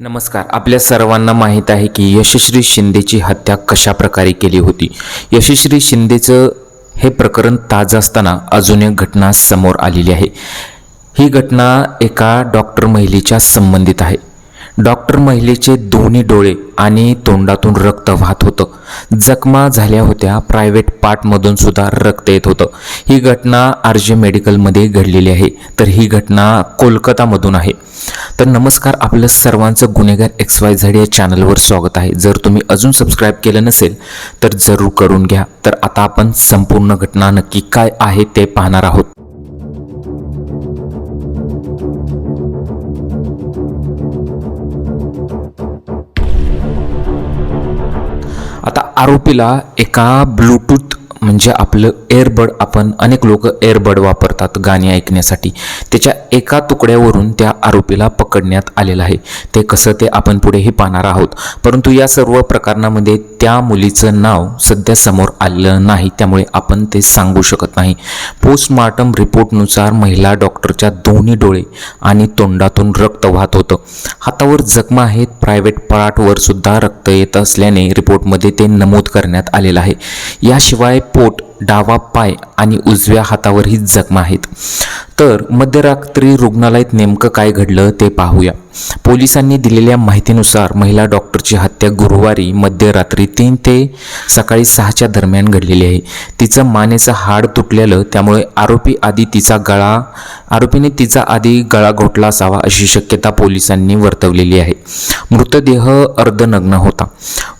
नमस्कार. आपल्या सर्वांना माहीत आहे की यशश्री शिंदेची हत्या कशा प्रकारे केली होती? यशश्री शिंदेचं हे प्रकरण ताजं असताना अजून एक घटना समोर आलेली आहे. ही घटना एका डॉक्टर महिलेच्या संबंधित आहे. डॉक्टर महिलेचे दोन्ही डोळे आणि तोंडातून रक्त वाहत होतं. जखमा झाल्या होत्या प्रायव्हेट पार्टमधून सुद्धा रक्त येत होतं. ही घटना आर जे मेडिकलमध्ये घडलेली आहे. तर ही घटना कोलकातामधून आहे. तर नमस्कार आपलं सर्वांचं गुन्हेगार एक्स वाय झड या चॅनलवर स्वागत आहे. जर तुम्ही अजून सबस्क्राईब केलं नसेल तर जरूर करून घ्या. तर आता आपण संपूर्ण घटना नक्की काय आहे ते पाहणार आहोत. आरोपीला एका ब्लूटूथ म्हणजे आपलं एअरबड आपण अनेक लोक एअरबड वापरतात गाणी ऐकण्यासाठी. त्याच्या एका तुकड्यावरून त्या आरोपीला पकडण्यात आलेलं आहे. ते कसं ते आपण पुढेही पाहणार आहोत. परंतु या सर्व प्रकरणामध्ये त्या मुलीचं नाव सध्या समोर आलेलं नाही. त्यामुळे आपण ते सांगू शकत नाही. पोस्टमार्टम रिपोर्टनुसार महिला डॉक्टरच्या दोन्ही डोळे आणि तोंडातून रक्त वाहत होतं. हातावर जखमा आहेत. प्रायव्हेट पार्टवर सुद्धा रक्त येत असल्याने रिपोर्टमध्ये ते नमूद करण्यात आलेलं आहे. याशिवाय पोट डावा पाय आणि उजव्या हातावरही जखमा आहेत. तर मध्यरात्री रुग्णालयात नेमकं काय घडलं ते पाहूया. पोलिसांनी दिलेल्या माहितीनुसार महिला डॉक्टरची हत्या गुरुवारी मध्यरात्री तीन ते सकाळी सहाच्या दरम्यान घडलेली आहे. तिचं मानेचं हाड तुटलेलं त्यामुळे आरोपी आधी तिचा गळा आरोपीने तिचा आधी गळा घोटला असावा अशी शक्यता पोलिसांनी वर्तवलेली आहे. मृतदेह अर्धनग्न होता.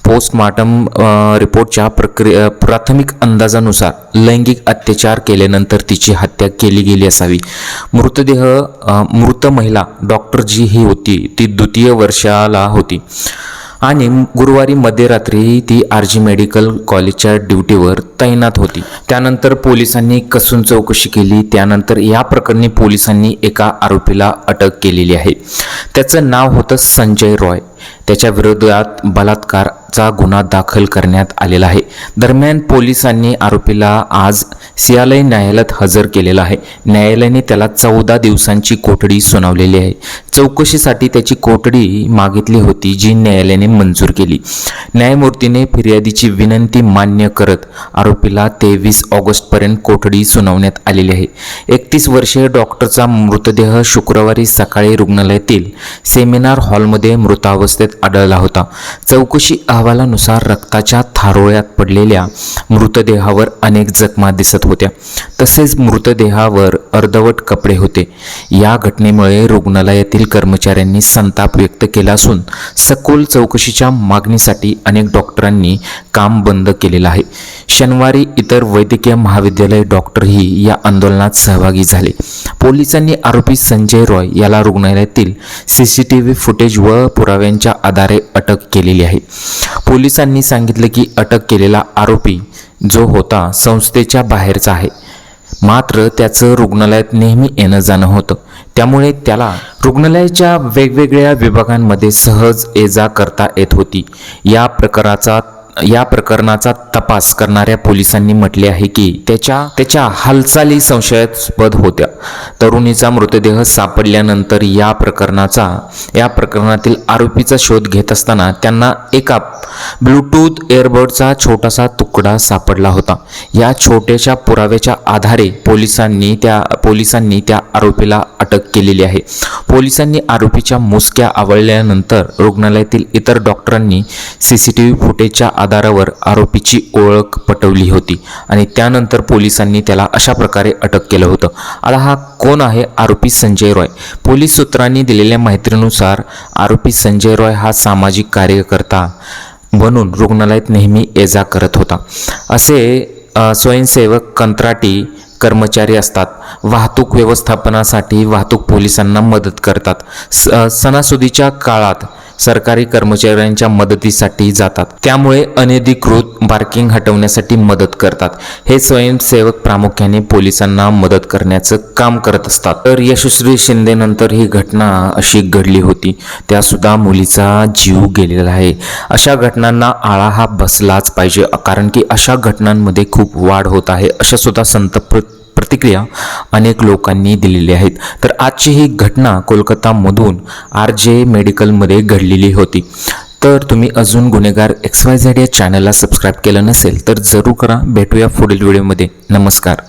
पोस्टमार्टम रिपोर्टच्या प्रक्रिया प्राथमिक अंदाजानुसार लैंगिक अत्याचार केल्यानंतर तिची हत्या केली गेली असावी. मृतदेह मृत महिला डॉक्टर जी ही होती ती द्वितीय वर्षाला होती. आणि गुरुवारी मध्यरात्री ती आर जी मेडिकल कॉलेजच्या ड्युटीवर तैनात होती. त्यानंतर पोलिसांनी कसून चौकशी केली त्यानंतर या प्रकरणी पोलिसांनी एका आरोपीला अटक केलेली आहे. त्याचं नाव होतं संजय रॉय. त्याच्या विरोधात बलात्कारचा गुन्हा दाखल करण्यात आलेला आहे. दरम्यान पोलिसांनी आरोपीला आज सियालय न्यायालयात हजर केलेला आहे. न्यायालयाने त्याला चौदा दिवसांची कोठडी सुनावलेली आहे. चौकशीसाठी त्याची कोठडी मागितली होती जी न्यायालयाने मंजूर केली. न्यायमूर्तीने फिर्यादीची विनंती मान्य करत आरोपीला तेवीस ऑगस्टपर्यंत कोठडी सुनावण्यात आलेली आहे. एकतीस वर्षीय डॉक्टरचा मृतदेह शुक्रवारी सकाळी रुग्णालयातील सेमिनार हॉलमध्ये मृतावस्थेत आढळला होता. चौकशी अहवालानुसार रक्ताच्या थारोळ्यात पडलेल्या मृतदेहावर अनेक जखमा दिसत होत्या. तसेच मृतदेहावर अर्धवट कपडे होते. या घटनेमुळे रुग्णालयातील कर्मचाऱ्यांनी संताप व्यक्त केला असून सखोल चौकशीच्या मागणीसाठी अनेक डॉक्टरांनी काम बंद केलेलं आहे. शनिवारी इतर वैद्यकीय महाविद्यालय डॉक्टरही या आंदोलनात सहभागी झाले. पोलिसांनी आरोपी संजय रॉय याला रुग्णालयातील C C T V footage व पुराव्यांच्या आधारे अटक केलेली आहे. पोलिसांनी सांगितले की अटक केलेला आरोपी जो होता संस्थेच्या बाहेरचा आहे. मात्र त्याचं रुग्णालयात नेहमी येणं जाणं होतं. त्यामुळे त्याला रुग्णालयाच्या वेगवेगळ्या विभागांमध्ये सहज ये जा करता येत होती. या प्रकाराचा या प्रकरणाचा तपास करणाऱ्या पोलिसांनी म्हटले आहे की त्याच्या त्याच्या हालचाली संशयास्पद होत्या. तरुणीचा मृतदेह सापडल्यानंतर या प्रकरणाचा या प्रकरणातील आरोपीचा शोध घेत असताना त्यांना एका ब्लूटूथ एअरबडचा छोटासा तुकडा सापडला होता. या छोट्याशा पुराव्याच्या आधारे पोलिसांनी त्या पोलिसांनी त्या आरोपीला अटक केलेली आहे. पोलिसांनी आरोपीच्या मुसक्या आवळल्यानंतर रुग्णालयातील इतर डॉक्टरांनी सी सी टी व्ही फुटेजच्या आधारावर आरोपीची ओळख पटवली होती आणि त्यानंतर पोलिसांनी त्याला अशा प्रकारे अटक केलं होतं. आता हा कोण आहे? आरोपी संजय रॉय. पोलीस सूत्रांनी दिलेल्या माहितीनुसार आरोपी संजय रॉय हा सामाजिक कार्यकर्ता म्हणून रुग्णालयात नेहमी ये जा करत होता. असे स्वयंसेवक कंत्राटी कर्मचारी असतात. वाहतूक व्यवस्थापनासाठी वाहतूक पोलिसांना मदत करतात. स सणासुदीच्या काळात सरकारी कर्मचाऱ्यांच्या मदतीसाठी जातात. त्यामुळे अनधिकृत पार्किंग हटवण्यासाठी मदत करतात. हे स्वयंसेवक प्रामुख्याने पोलिसांना मदत करण्याचं काम करत असतात. तर यशस्वी शिंदेनंतर ही घटना अशी घडली होती. त्यासुद्धा मुलीचा जीव गेलेला आहे. अशा घटनांना आळा हा बसलाच पाहिजे कारण की अशा घटनांमध्ये खूप वाढ होत आहे अशा सुद्धा संतप्त प्रतिक्रिया अनेक लोकांनी दिलेली आहेत. तर आजची ही घटना कोलकातामधून आर जे मेडिकलमध्ये घडली घडलेली होती. तर तुम्ही अजून गुन्हेगार एक्स वाय झेड या चॅनलला सबस्क्राईब केलं नसेल तर जरूर करा. भेटूया पुढील व्हिडिओमध्ये नमस्कार.